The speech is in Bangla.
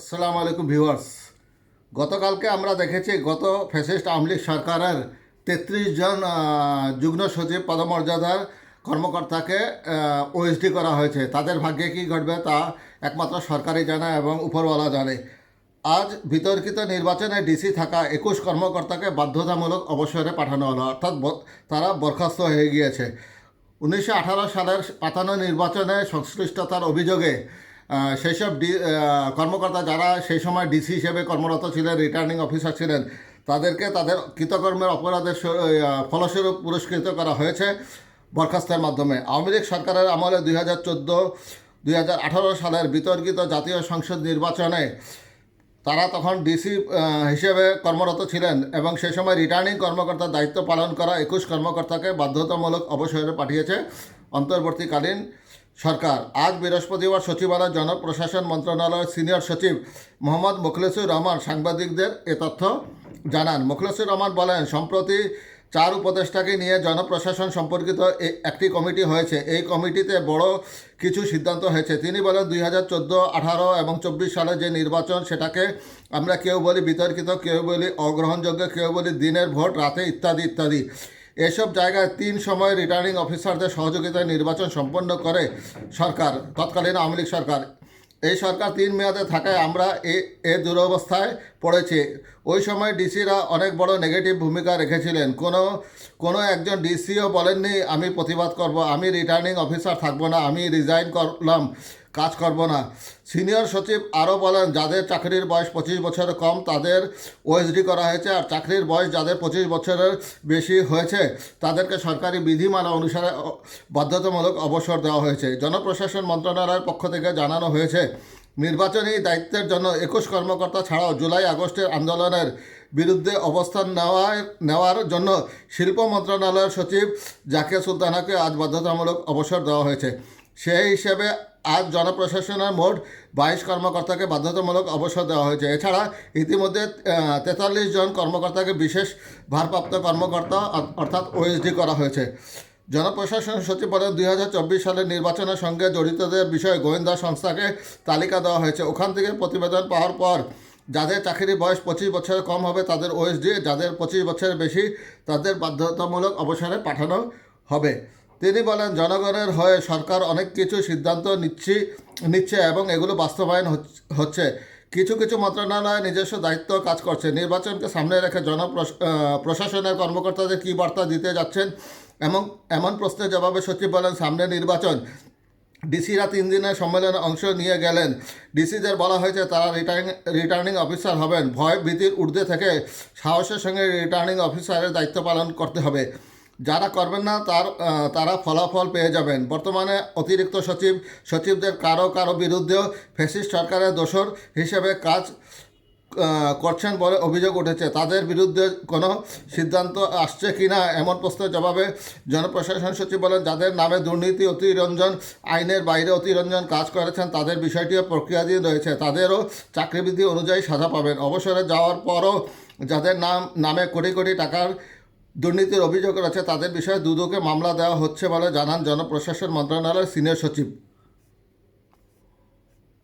আসসালামু আলাইকুম ভিউয়ার্স। গতকালকে আমরা দেখেছি গত ফ্যাসিস্ট আওয়ামী লীগ সরকারের তেত্রিশ জন যুগ্ম সচিব পদমর্যাদার কর্মকর্তাকে ওএসডি করা হয়েছে। তাদের ভাগ্যে কী ঘটবে তা একমাত্র সরকারই জানে এবং উপরওয়ালা জানে। আজ বিতর্কিত নির্বাচনে ডিসি থাকা একুশ কর্মকর্তাকে বাধ্যতামূলক অবসরে পাঠানো হলো, অর্থাৎ তারা বরখাস্ত হয়ে গিয়েছে। উনিশশো আঠারো সালের পাতানো নির্বাচনে সংশ্লিষ্টতার অভিযোগে সেই সব ডি কর্মকর্তা যারা সেই সময় ডিসি হিসেবে কর্মরত ছিলেন, রিটার্নিং অফিসার ছিলেন, তাদেরকে তাদের কৃতকর্মের অপরাধের ফলস্বরূপ পুরস্কৃত করা হয়েছে বরখাস্তের মাধ্যমে। আওয়ামী লীগ সরকারের আমলে দুই হাজার চোদ্দ হাজার আঠারো সালের বিতর্কিত জাতীয় সংসদ নির্বাচনে তারা তখন ডিসি হিসেবে কর্মরত ছিলেন এবং সেই সময় রিটার্নিং কর্মকর্তার দায়িত্ব পালন করা একুশ কর্মকর্তাকে বাধ্যতামূলক অবসরে পাঠিয়েছে। অন্তর্বর্তীকালীন সরকার। আজ বৃহস্পতিবার সচিবালয় জনপ্রশাসন মন্ত্রণালয়ের সিনিয়র সচিব মোহাম্মদ মুখলেসুর রহমান সাংবাদিকদের এ তথ্য জানান। মুখলেসুর রহমান বলেন, সম্প্রতি চার উপদেষ্টাকে নিয়ে জনপ্রশাসন সম্পর্কিত একটি কমিটি হয়েছে। এই কমিটিতে বড় কিছু সিদ্ধান্ত হয়েছে। তিনি বলেন, দুই হাজার চোদ্দ, আঠারো এবং চব্বিশ সালে যে নির্বাচন, সেটাকে আমরা কেউ বলি বিতর্কিত, কেউ বলি অগ্রহণযোগ্য, কেউ বলি দিনের ভোট, রাতে ইত্যাদি ইত্যাদি। এসব জায়গায় তিন সময় রিটার্নিং অফিসারদের সহযোগিতায় নির্বাচন সম্পন্ন করে সরকার, তৎকালীন আওয়ামী লীগ সরকার। এই সরকার তিন মেয়াদে থাকায় আমরা এ এ দুরবস্থায় পড়েছি। ওই সময় ডিসিরা অনেক বড় নেগেটিভ ভূমিকা রেখেছিলেন। কোনো কোনো একজন ডিসিও বলেননি, আমি প্রতিবাদ করব, আমি রিটার্নিং অফিসার থাকব না, আমি রিজাইন করলাম, কাজ করব না। সিনিয়র সচিব আরও বলেন, যাদের চাকরির বয়স পঁচিশ বছরের কম, তাদের ওএসডি করা হয়েছে, আর চাকরির বয়স যাদের পঁচিশ বছরের বেশি হয়েছে, তাদেরকে সরকারি বিধিমালা অনুসারে বাধ্যতামূলক অবসর দেওয়া হয়েছে। জনপ্রশাসন মন্ত্রণালয়ের পক্ষ থেকে জানানো হয়েছে নির্বাচনী দায়িত্বের জন্য একুশ কর্মকর্তা ছাড়াও জুলাই আগস্টের আন্দোলনের বিরুদ্ধে অবস্থান নেওয়ার নেওয়ার জন্য শিল্প মন্ত্রণালয়ের সচিব জাকিয়া সুলতানাকে আজ বাধ্যতামূলক অবসর দেওয়া হয়েছে। সেই হিসেবে আজ জনপ্রশাসনের মোট বাইশ কর্মকর্তাকে বাধ্যতামূলক অবসর দেওয়া হয়েছে। এছাড়া ইতিমধ্যে তেতাল্লিশ জন কর্মকর্তাকে বিশেষ ভারপ্রাপ্ত কর্মকর্তা অর্থাৎ ওএসডি করা হয়েছে। জনপ্রশাসন সচিব বলেন দুই হাজার চব্বিশ সালের নির্বাচনের সঙ্গে জড়িতদের বিষয়ে গোয়েন্দা সংস্থাকে তালিকা দেওয়া হয়েছে। ওখান থেকে প্রতিবেদন পাওয়ার পর যাদের চাকরির বয়স পঁচিশ বছরের কম হবে তাদের ওএসডি যাদের পঁচিশ বছরের বেশি তাদের বাধ্যতামূলক অবসরে পাঠানো হবে। তিনি বলেন, জনগণের হয়ে সরকার অনেক কিছু সিদ্ধান্ত নিচ্ছি, নিচ্ছে এবং এগুলো বাস্তবায়ন হচ্ছে। কিছু কিছু মন্ত্রণালয় নিজস্ব দায়িত্ব কাজ করছে। নির্বাচনকে সামনে রেখে জনপ্রশাসনের কর্মকর্তাদের কী বার্তা দিতে যাচ্ছেন এমন এমন প্রশ্নের জবাবে সচিব বলেন, সামনে নির্বাচন। ডিসিরা তিন দিনের সম্মেলনে অংশ নিয়ে গেলেন। ডিসিদের বলা হয়েছে, তারা রিটার্নিং রিটার্নিং অফিসার হবেন। ভয়, ভীতির ঊর্ধ্বে থেকে সাহসের সঙ্গে রিটার্নিং অফিসারের দায়িত্ব পালন করতে হবে। যারা করবেন না, তার তারা ফলাফল পেয়ে যাবেন। বর্তমানে অতিরিক্ত সচিব, সচিবদের কারও কারও বিরুদ্ধেও ফেসিস্ট সরকারের দোষর হিসেবে কাজ করছেন বলে অভিযোগ উঠেছে। তাদের বিরুদ্ধে কোনো সিদ্ধান্ত আসছে কি না এমন প্রশ্নের জবাবে জনপ্রশাসন সচিব বলেন, যাদের নামে দুর্নীতি, অতিরঞ্জন আইনের বাইরে অতিরঞ্জন কাজ করেছেন, তাদের বিষয়টিও প্রক্রিয়াধীন রয়েছে। তাদেরও চাকরিবিধি অনুযায়ী সাজা পাবেন। অবসরে যাওয়ার পরও যাদের নাম, নামে কোটি কোটি টাকার দুর্নীতির অভিযোগ রয়েছে, তাদের বিষয়ে দুদকে মামলা দেওয়া হচ্ছে বলে জানান জনপ্রশাসন মন্ত্রণালয়ের সিনিয়র সচিব।